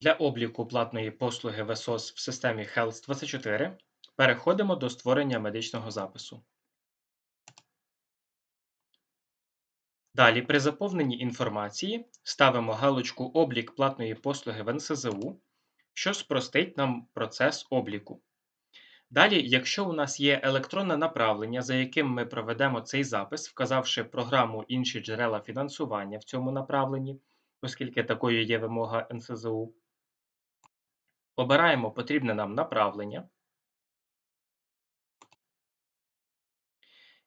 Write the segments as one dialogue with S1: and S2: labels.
S1: Для обліку платної послуги ВСОС в системі Health24 переходимо до створення медичного запису. Далі при заповненні інформації ставимо галочку Облік платної послуги в НСЗУ, що спростить нам процес обліку. Далі, якщо у нас є електронне направлення, за яким ми проведемо цей запис, вказавши програму інші джерела фінансування в цьому направленні, оскільки такою є вимога НСЗУ, обираємо потрібне нам направлення.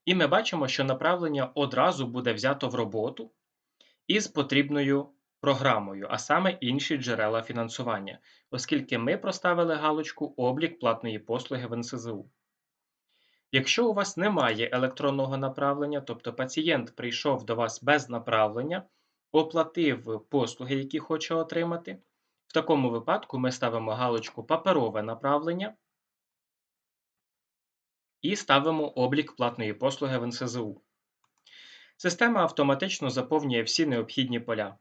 S1: І ми бачимо, що направлення одразу буде взято в роботу із потрібною програмою, а саме інші джерела фінансування, оскільки ми проставили галочку Облік платної послуги в НСЗУ. Якщо у вас немає електронного направлення, тобто пацієнт прийшов до вас без направлення, оплатив послуги, які хоче отримати, в такому випадку ми ставимо галочку Паперове направлення і ставимо облік платної послуги в НСЗУ. Система автоматично заповнює всі необхідні поля,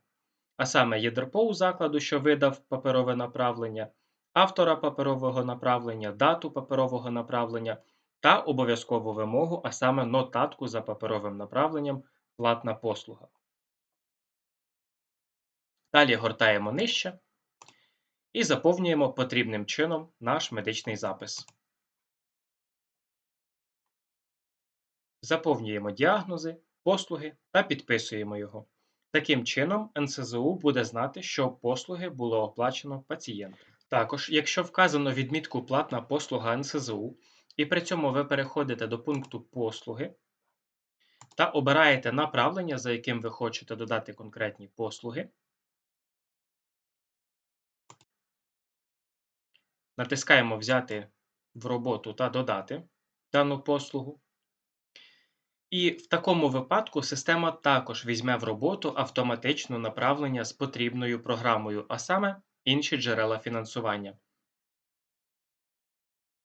S1: а саме ЄДРПОУ закладу, що видав паперове направлення, автора паперового направлення, дату паперового направлення та обов'язкову вимогу, а саме нотатку за паперовим направленням платна послуга. Далі гортаємо нижче і заповнюємо потрібним чином наш медичний запис. Заповнюємо діагнози, послуги та підписуємо його. Таким чином, НСЗУ буде знати, що послуги було оплачено пацієнту. Також, якщо вказано відмітку Платна послуга НСЗУ, і при цьому ви переходите до пункту Послуги та обираєте направлення, за яким ви хочете додати конкретні послуги, натискаємо Взяти в роботу та додати дану послугу. І в такому випадку система також візьме в роботу автоматичне направлення з потрібною програмою, а саме інші джерела фінансування.